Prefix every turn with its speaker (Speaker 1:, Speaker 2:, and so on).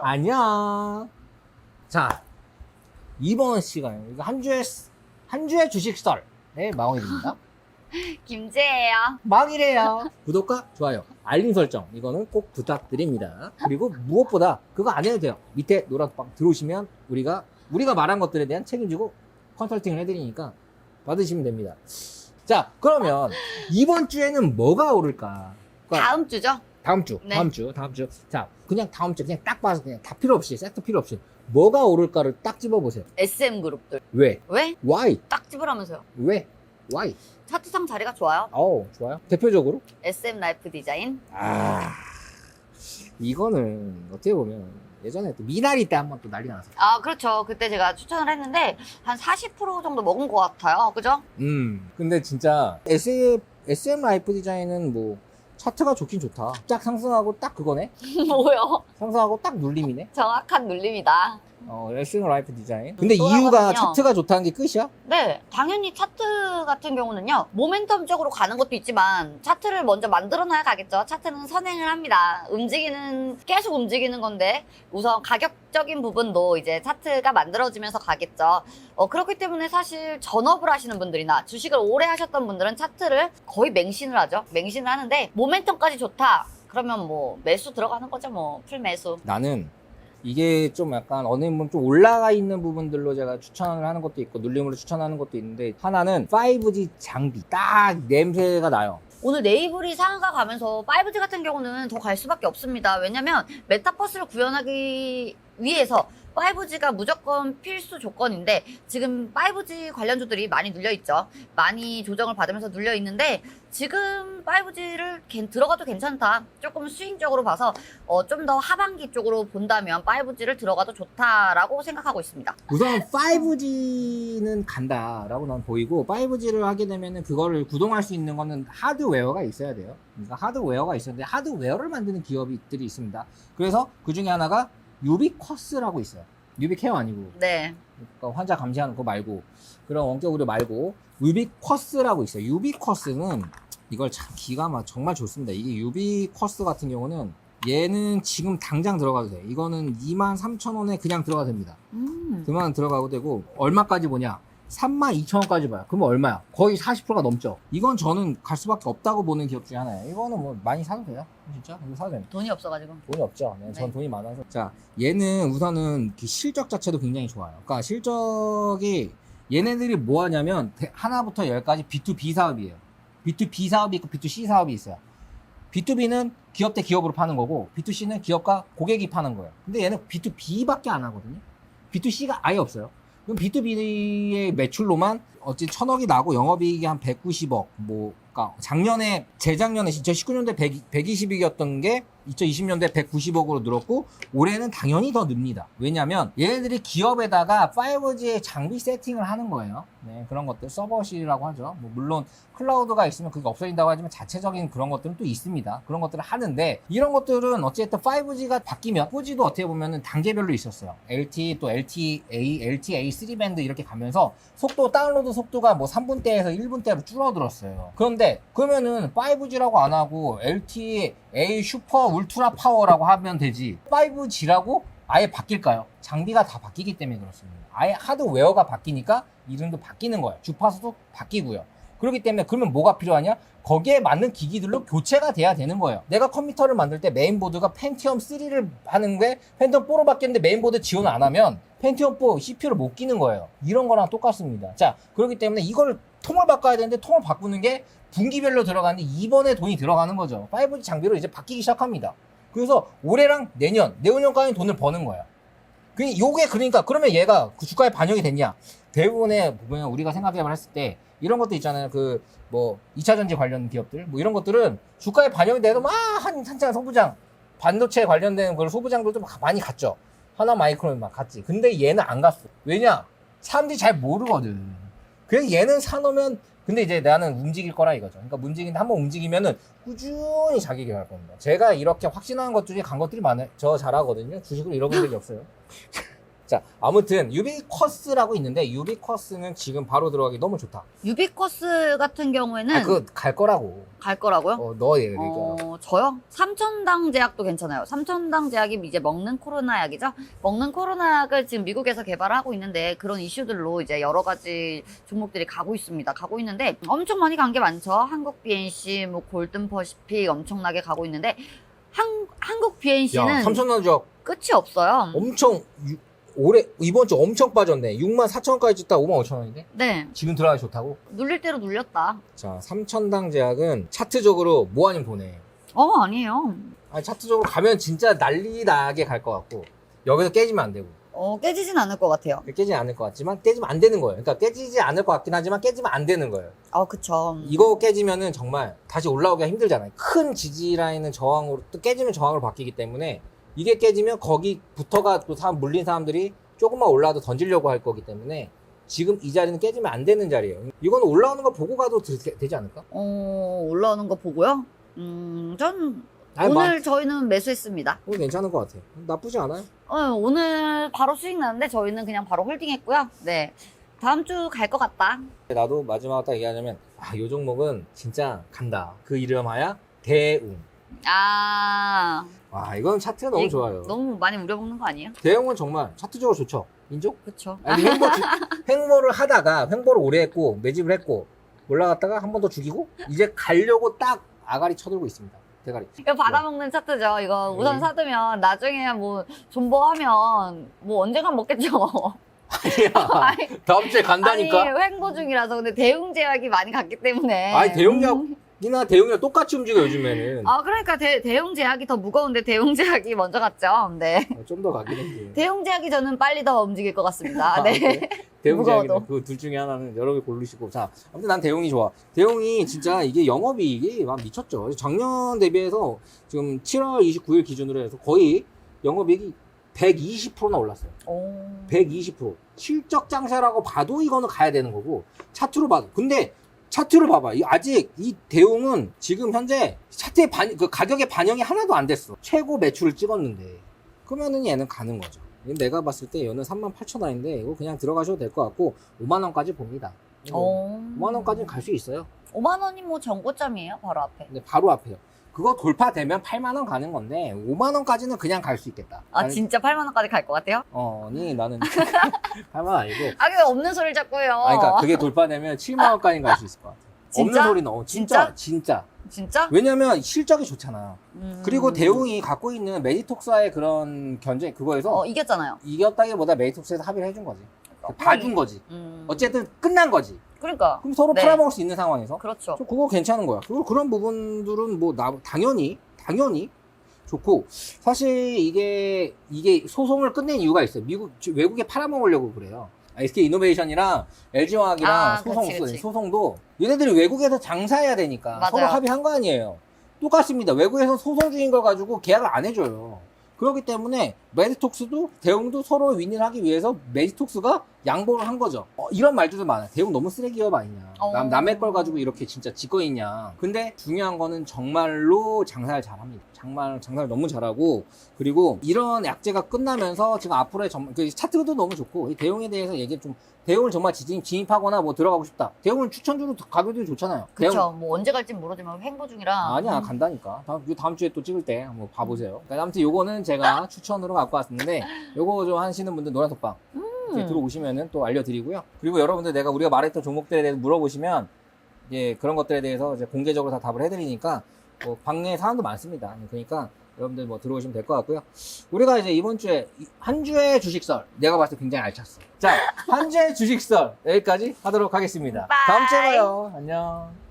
Speaker 1: 안녕. 자, 이번 시간 이거 한 주의 한 주의 주식 썰. 네, 망원입니다.
Speaker 2: 김재예요.
Speaker 1: 망이래요. 구독과 좋아요, 알림 설정 이거는 꼭 부탁드립니다. 그리고 무엇보다 그거 안 해도 돼요. 밑에 노란방 들어오시면 우리가 우리가 말한 것들에 대한 책임지고 컨설팅을 해드리니까 받으시면 됩니다. 자, 그러면 이번 주에는 뭐가 오를까? 그러니까
Speaker 2: 다음 주죠?
Speaker 1: 다음 주,
Speaker 2: 네.
Speaker 1: 다음 주, 다음 주. 자, 그냥 다음 주 그냥 딱 봐서 그냥 다 필요 없이 세트 필요 없이 뭐가 오를까를 딱 집어보세요.
Speaker 2: SM 그룹들.
Speaker 1: 왜?
Speaker 2: 왜?
Speaker 1: Why?
Speaker 2: 딱 집으라면서요.
Speaker 1: 왜? Why?
Speaker 2: 차트상 자리가 좋아요.
Speaker 1: 어우, 좋아요. 대표적으로?
Speaker 2: SM 라이프 디자인.
Speaker 1: 아, 이거는 어떻게 보면 예전에 또 미나리 때 한번 또 난리 났어요.
Speaker 2: 아, 그렇죠. 그때 제가 추천을 했는데 한 40% 정도 먹은 것 같아요. 그죠?
Speaker 1: 음, 근데 진짜 SM, SM 라이프 디자인은 뭐 차트가 좋긴 좋다. 딱 상승하고 딱 그거네.
Speaker 2: 뭐요?
Speaker 1: 상승하고 딱 눌림이네.
Speaker 2: 정확한 눌림이다.
Speaker 1: 어, SM 라이프 디자인. 근데
Speaker 2: 또
Speaker 1: 이유가. 차트가 좋다는 게 끝이야?
Speaker 2: 네, 당연히 차트 같은 경우는요, 모멘텀적으로 가는 것도 있지만, 차트를 먼저 만들어 놔야 가겠죠. 차트는 선행을 합니다. 움직이는, 계속 움직이는 건데, 우선 가격적인 부분도 이제 차트가 만들어지면서 가겠죠. 어, 그렇기 때문에 사실 전업을 하시는 분들이나 주식을 오래 하셨던 분들은 차트를 거의 맹신을 하죠. 맹신을 하는데, 모멘텀까지 좋다. 그러면 뭐, 매수 들어가는 거죠, 뭐, 풀 매수.
Speaker 1: 나는 이게 좀 약간 어느 부분 좀 올라가 있는 부분들로 제가 추천을 하는 것도 있고 눌림으로 추천하는 것도 있는데 하나는 5G 장비 딱 냄새가 나요.
Speaker 2: 오늘 네이블이 상한가 가면서 5G 같은 경우는 더 갈 수밖에 없습니다. 왜냐면 메타버스를 구현하기 위해서 5G가 무조건 필수 조건인데 지금 5G 관련주들이 많이 눌려 있죠. 많이 조정을 받으면서 눌려 있는데 지금 5G를 들어가도 괜찮다. 조금 스윙적으로 봐서 어, 좀 더 하반기 쪽으로 본다면 5G를 들어가도 좋다라고 생각하고 있습니다.
Speaker 1: 우선 5G는 간다라고 난 보이고 5G를 하게 되면은 그거를 구동할 수 있는 거는 하드웨어가 있어야 돼요. 그러니까 하드웨어가 있었는데 하드웨어를 만드는 기업들이 있습니다. 그래서 그 중에 하나가 유비쿼스라고 있어요. 유비케어 아니고
Speaker 2: 네.
Speaker 1: 그러니까 환자 감시하는 거 말고 그런 원격 의료 말고 유비쿼스라고 있어요. 유비쿼스는 이걸 참 기가 막 정말 좋습니다. 이게 유비쿼스 같은 경우는 얘는 지금 당장 들어가도 돼. 이거는 23,000원에 그냥 들어가도 됩니다.
Speaker 2: 음.
Speaker 1: 그만 들어가도 되고 얼마까지 보냐? 32,000원까지 봐요. 그러면 얼마야? 거의 40%가 넘죠. 이건 저는 갈 수밖에 없다고 보는 기업 중에 하나예요. 이거는 뭐 많이 사도 돼요. 진짜 이거 사도 됩니다.
Speaker 2: 돈이 없어가지고.
Speaker 1: 돈이 없죠. 네, 전
Speaker 2: 네.
Speaker 1: 돈이 많아서. 자, 얘는 우선은 그 실적 자체도 굉장히 좋아요. 그러니까 실적이 얘네들이 뭐 하냐면 대- 하나부터 열까지 B2B 사업이에요. B2B 사업이 있고 B2C 사업이 있어요. B2B는 기업 대 기업으로 파는 거고 B2C는 기업과 고객이 파는 거예요. 근데 얘는 B2B밖에 안 하거든요. B2C가 아예 없어요. 그럼 B2B의 매출로만 어찌 천억이 나고 영업이익이 한 190억, 뭐, 그러니까 작년에, 재작년에 2019년대 100, 120억이었던 게 2020년대 190억으로 늘었고, 올해는 당연히 더 늡니다. 왜냐면, 얘네들이 기업에다가 5G의 장비 세팅을 하는 거예요. 네, 그런 것들, 서버실이라고 하죠. 뭐, 물론, 클라우드가 있으면 그게 없어진다고 하지만 자체적인 그런 것들은 또 있습니다. 그런 것들을 하는데, 이런 것들은 어쨌든 5G가 바뀌면, 4G도 어떻게 보면은 단계별로 있었어요. LTE 또 LTA, LTA 3밴드 이렇게 가면서 속도, 다운로드 속도가 뭐 3분대에서 1분대로 줄어들었어요. 그런데, 그러면은 5G라고 안 하고 LTE A 슈퍼 울트라 파워라고 하면 되지. 5G라고 아예 바뀔까요? 장비가 다 바뀌기 때문에 그렇습니다. 아예 하드웨어가 바뀌니까 이름도 바뀌는 거예요. 주파수도 바뀌고요. 그렇기 때문에 그러면 뭐가 필요하냐? 거기에 맞는 기기들로 교체가 돼야 되는 거예요. 내가 컴퓨터를 만들 때 메인보드가 펜티엄 3를 하는 게 펜티엄 4로 바뀌었는데 메인보드 지원 안 하면 펜티엄 4 CPU를 못 끼는 거예요. 이런 거랑 똑같습니다. 자, 그렇기 때문에 이걸 통을 바꿔야 되는데 통을 바꾸는 게 분기별로 들어가는데 이번에 돈이 들어가는 거죠. 5G 장비로 이제 바뀌기 시작합니다. 그래서 올해랑 내년, 내후년까지 돈을 버는 거야. 그 요게 그러니까 그러면 얘가 그 주가에 반영이 됐냐? 대부분의 보면 우리가 생각해 봤을 때 이런 것도 있잖아요. 그 뭐 2차 전지 관련 기업들 뭐 이런 것들은 주가에 반영이 돼도 막한 한창 소부장 반도체 관련된 그런 소부장들도 막 많이 갔죠. 하나 마이크론 막 갔지. 근데 얘는 안 갔어. 왜냐? 사람들이 잘 모르거든. 그래서 얘는 사놓으면 근데 이제 나는 움직일 거라 이거죠. 그러니까 움직이는데 한번 움직이면은 꾸준히 자기 개발 겁니다. 제가 이렇게 확신하는 것 중에 간 것들이 많아요. 저 잘하거든요. 주식을 잃어본 적이 없어요. 자, 아무튼 유비쿼스라고 있는데 유비쿼스는 지금 바로 들어가기 너무 좋다.
Speaker 2: 유비쿼스 같은 경우에는
Speaker 1: 아, 그거 갈 거라고.
Speaker 2: 갈 거라고요?
Speaker 1: 어, 너 얘기 어.
Speaker 2: 어, 저요? 삼천당 제약도 괜찮아요. 삼천당 제약이 이제 먹는 코로나 약이죠. 먹는 코로나 약을 지금 미국에서 개발하고 있는데 그런 이슈들로 이제 여러 가지 종목들이 가고 있습니다. 가고 있는데 엄청 많이 간 게 많죠. 한국 BNC, 뭐 골든 퍼시픽 엄청나게 가고 있는데 한, 한국 BNC는
Speaker 1: 야, 삼천원적
Speaker 2: 끝이 없어요.
Speaker 1: 엄청 유- 올해 이번 주 엄청 빠졌네. 6만 4천 원까지 찍다 5만 5천 원인데
Speaker 2: 네,
Speaker 1: 지금 들어가기 좋다고?
Speaker 2: 눌릴 대로 눌렸다.
Speaker 1: 자, 삼천당 제약은 차트적으로 뭐 아니면 보내.
Speaker 2: 어, 아니에요.
Speaker 1: 아니 차트적으로 가면 진짜 난리 나게 갈 것 같고 여기서 깨지면 안 되고
Speaker 2: 어, 깨지진 않을 것 같아요.
Speaker 1: 깨지지 않을 것 같지만 깨지면 안 되는 거예요. 그러니까 깨지지 않을 것 같긴 하지만 깨지면 안 되는 거예요.
Speaker 2: 어, 그쵸.
Speaker 1: 이거 깨지면은 정말 다시 올라오기가 힘들잖아요. 큰 지지 라인은 저항으로 또 깨지면 저항으로 바뀌기 때문에 이게 깨지면 거기부터가 또 사람 물린 사람들이 조금만 올라와도 던지려고 할 거기 때문에 지금 이 자리는 깨지면 안 되는 자리예요. 이건 올라오는 거 보고 가도 되, 되지 않을까?
Speaker 2: 어, 올라오는 거 보고요. 음, 전
Speaker 1: 아니,
Speaker 2: 오늘
Speaker 1: 막-
Speaker 2: 저희는 매수했습니다.
Speaker 1: 뭐 괜찮은 것 같아요. 나쁘지 않아요.
Speaker 2: 어, 오늘 바로 수익 나는데 저희는 그냥 바로 홀딩했고요. 네. 다음 주 갈 것 같다.
Speaker 1: 나도 마지막 딱 얘기하자면 아, 요 종목은 진짜 간다. 그 이름하야 대웅.
Speaker 2: 아.
Speaker 1: 와, 이건 차트가 너무
Speaker 2: 이-
Speaker 1: 좋아요.
Speaker 2: 너무 많이 우려먹는 거 아니에요?
Speaker 1: 대웅은 정말 차트적으로 좋죠. 인정? 아니, 횡보, 주- 횡보를 하다가 횡보를 오래 했고 매집을 했고 올라갔다가 한 번 더 죽이고 이제 가려고 딱 아가리 쳐들고 있습니다. 대가리.
Speaker 2: 이거 받아먹는 차트죠. 이거 우선
Speaker 1: 네.
Speaker 2: 사두면 나중에 뭐 존버하면 뭐 언젠간 먹겠죠.
Speaker 1: 아니야.
Speaker 2: 아니,
Speaker 1: 다음 주에 간다니까.
Speaker 2: 아니, 횡보 중이라서 근데 대웅 제약이 많이 갔기 때문에.
Speaker 1: 아니, 대웅 제약-
Speaker 2: 음.
Speaker 1: 니나 대웅이랑 똑같이 움직여 요즘에는.
Speaker 2: 아, 그러니까 대, 대웅 제약이 더 무거운데 대웅 제약이 먼저 갔죠. 네.
Speaker 1: 좀 더 가긴 했지.
Speaker 2: 대웅 제약이 저는 빨리 더 움직일 것 같습니다.
Speaker 1: 아,
Speaker 2: 네.
Speaker 1: 그래? 대웅
Speaker 2: 무거워도.
Speaker 1: 제약이는 그둘 중에 하나는 여러 개 고르시고 자 아무튼 난 대웅이 좋아 대웅이 진짜 이게 영업이익이 막 미쳤죠 작년 대비해서 지금 7월 29일 기준으로 해서 거의 영업이익이 120%나 올랐어요
Speaker 2: 오.
Speaker 1: 120% 실적 장세라고 봐도 이거는 가야 되는 거고 차트로 봐도 근데 차트로 봐봐. 이 아직 이 대웅은 지금 현재 차트의 반, 그 가격의 반영이 하나도 안 됐어. 최고 매출을 찍었는데. 그러면은 얘는 가는 거죠. 내가 봤을 때 얘는 38,000원인데 이거 그냥 들어가셔도 될 것 같고 5만 원까지 봅니다.
Speaker 2: 오.
Speaker 1: 5만 원까지는 갈 수 있어요.
Speaker 2: 5만 원이 뭐 정고점이에요, 바로 앞에.
Speaker 1: 근데 바로 앞에요 그거 돌파되면 8만 원 가는 건데 5만 원까지는 그냥 갈 수 있겠다
Speaker 2: 아,
Speaker 1: 나는-
Speaker 2: 진짜 8만 원까지 갈 것 같아요?
Speaker 1: 어, 아니 나는 8만 원 아니고
Speaker 2: 아, 왜 없는 소리를 자꾸 해요?
Speaker 1: 아, 그러니까 그게 돌파되면 7만 원까지 갈수 있을 것 같아.
Speaker 2: 진짜?
Speaker 1: 없는 소리는 어, 진짜, 진짜.
Speaker 2: 진짜?
Speaker 1: 왜냐면 실적이 좋잖아.
Speaker 2: 음.
Speaker 1: 그리고 대웅이 갖고 있는 메디톡스와의 그런 견제 그거에서
Speaker 2: 어, 이겼잖아요.
Speaker 1: 이겼다기보다 메디톡스에서 합의를 해준 거지. 봐준 거지.
Speaker 2: 음.
Speaker 1: 어쨌든 끝난 거지.
Speaker 2: 그러니까.
Speaker 1: 그럼 서로
Speaker 2: 네.
Speaker 1: 팔아먹을 수 있는 상황에서
Speaker 2: 그렇죠.
Speaker 1: 저 그거 괜찮은 거야. 그리고 그런 부분들은 뭐 나, 당연히 당연히 좋고 사실 이게 이게 소송을 끝낸 이유가 있어요. 미국 외국에 팔아먹으려고 그래요. SK 이노베이션이랑 LG화학이랑
Speaker 2: 아,
Speaker 1: 소송
Speaker 2: 그치, 그치.
Speaker 1: 소송도 얘네들이 외국에서 장사해야 되니까
Speaker 2: 맞아요.
Speaker 1: 서로 합의한 거 아니에요. 똑같습니다. 외국에서 소송 중인 걸 가지고 계약을 안 해줘요. 그렇기 때문에 메디톡스도 대웅도 서로 윈윈하기 위해서 메디톡스가 양보를 한 거죠. 어, 이런 말들도 많아요. 대웅 너무 쓰레기 기업 아니냐.
Speaker 2: 어.
Speaker 1: 남, 남의 걸 가지고 이렇게 진짜 있냐. 근데 중요한 거는 정말로 장사를 잘합니다. 정말 장사를 너무 잘하고 그리고 이런 약재가 끝나면서 지금 앞으로의 정, 그 차트도 너무 좋고 이 대웅에 대해서 얘기 좀 대웅을 정말 진입, 진입하거나 뭐 들어가고 싶다. 대웅을 추천주로 가격도 좋잖아요.
Speaker 2: 그쵸. 뭐 언제 갈지 모르지만 횡보 중이라.
Speaker 1: 아니야
Speaker 2: 음.
Speaker 1: 간다니까 다음, 요 다음 주에 또 찍을 때 한번 봐보세요 그러니까 아무튼 요거는 제가 추천으로 갖고 왔는데 요거 좀 하시는 분들 노란톡방 이렇게
Speaker 2: 음.
Speaker 1: 들어오시면은 또 알려드리고요. 그리고 여러분들 내가 우리가 말했던 종목들에 대해서 물어보시면 이제 그런 것들에 대해서 이제 공개적으로 다 답을 해드리니까 뭐 방에 사람도 많습니다. 그러니까 여러분들 뭐 들어오시면 될 것 같고요. 우리가 이제 이번 주에 이- 한 주의 주식설 내가 봤을 때 굉장히 알찼어. 자 한 주의 주식설 여기까지 하도록 하겠습니다. 다음 주에. 봐요. 안녕